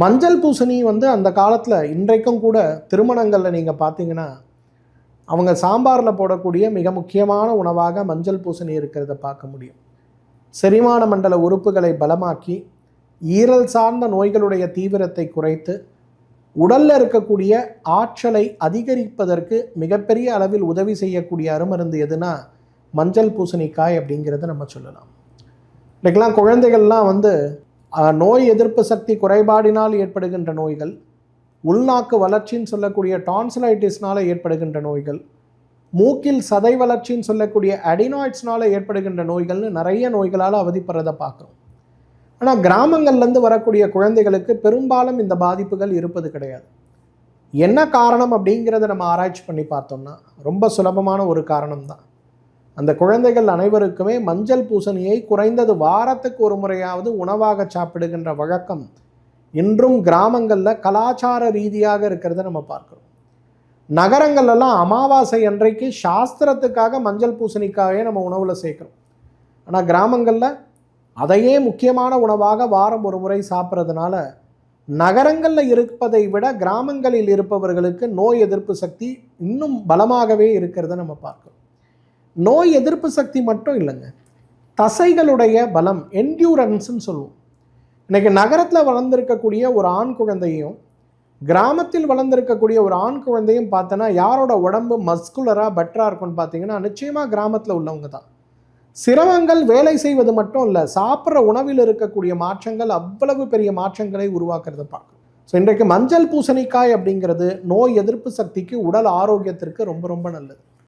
மஞ்சள் பூசணி வந்து அந்த காலத்தில் இன்றைக்கும் கூட திருமணங்களில் நீங்கள் பார்த்தீங்கன்னா அவங்க சாம்பாரில் போடக்கூடிய மிக முக்கியமான உணவாக மஞ்சள் பூசணி இருக்கிறத பார்க்க முடியும். செரிமான மண்டல உறுப்புகளை பலமாக்கி ஈரல் சார்ந்த நோய்களுடைய தீவிரத்தை குறைத்து உடலில் இருக்கக்கூடிய ஆற்றலை அதிகரிப்பதற்கு மிகப்பெரிய அளவில் உதவி செய்யக்கூடிய அருமருந்து எதுனா மஞ்சள் பூசணிக்காய் அப்படிங்கிறத நம்ம சொல்லலாம். இன்றைக்கெல்லாம் குழந்தைகள்லாம் வந்து நோய் எதிர்ப்பு சக்தி குறைபாடினால் ஏற்படுகின்ற நோய்கள் உள்நாக்கு வளர்ச்சின்னு சொல்லக்கூடிய டான்சிலைட்டிஸ்னால ஏற்படுகின்ற நோய்கள் மூக்கில் சதை வளர்ச்சின்னு சொல்லக்கூடிய அடினாய்ட்ஸ்னால ஏற்படுகின்ற நோய்கள்னு நிறைய நோய்களால் அவதிப்படுறதை பார்க்குறோம். ஆனால் கிராமங்கள்லேருந்து வரக்கூடிய குழந்தைகளுக்கு பெரும்பாலும் இந்த பாதிப்புகள் இருப்பது கிடையாது. என்ன காரணம் அப்படிங்கிறத நம்ம ஆராய்ச்சி பண்ணி பார்த்தோம்னா ரொம்ப சுலபமான ஒரு காரணம் தான் அந்த குழந்தைகள் அனைவருக்குமே மஞ்சள் பூசணியை குறைந்தது வாரத்துக்கு ஒரு முறையாவது உணவாக சாப்பிடுகின்ற வழக்கம் இன்றும் கிராமங்களில் கலாச்சார ரீதியாக இருக்கிறத நம்ம பார்க்குறோம். நகரங்கள்லாம் அமாவாசை அன்றைக்கு சாஸ்திரத்துக்காக மஞ்சள் பூசணிக்காகவே நம்ம உணவில் சேர்க்குறோம். ஆனால் கிராமங்களில் அதையே முக்கியமான உணவாக வாரம் ஒரு முறை சாப்பிட்றதுனால நகரங்களில் இருப்பதை விட கிராமங்களில் இருப்பவர்களுக்கு நோய் எதிர்ப்பு சக்தி இன்னும் பலமாகவே இருக்கிறத நம்ம பார்க்கிறோம். நோய் எதிர்ப்பு சக்தி மட்டும் இல்லைங்க. தசைகளுடைய பலம் என்டியூரன்ஸ்ன்னு சொல்லுவோம். இன்றைக்கி நகரத்தில் வளர்ந்துருக்கக்கூடிய ஒரு ஆண் குழந்தையும் கிராமத்தில் வளர்ந்துருக்கக்கூடிய ஒரு ஆண் குழந்தையும் பார்த்தோன்னா யாரோட உடம்பு மஸ்குலராக பெட்டராக இருக்கும்னு பார்த்தீங்கன்னா நிச்சயமாக கிராமத்தில் உள்ளவங்க தான். சிரமங்கள் வேலை செய்வது மட்டும் இல்லை சாப்பிட்ற உணவில் இருக்கக்கூடிய மாற்றங்கள் அவ்வளவு பெரிய மாற்றங்களை உருவாக்குறத பார்க்கும். ஸோ இன்றைக்கு மஞ்சள் பூசணிக்காய் அப்படிங்கிறது நோய் எதிர்ப்பு சக்திக்கு உடல் ஆரோக்கியத்திற்கு ரொம்ப ரொம்ப நல்லது.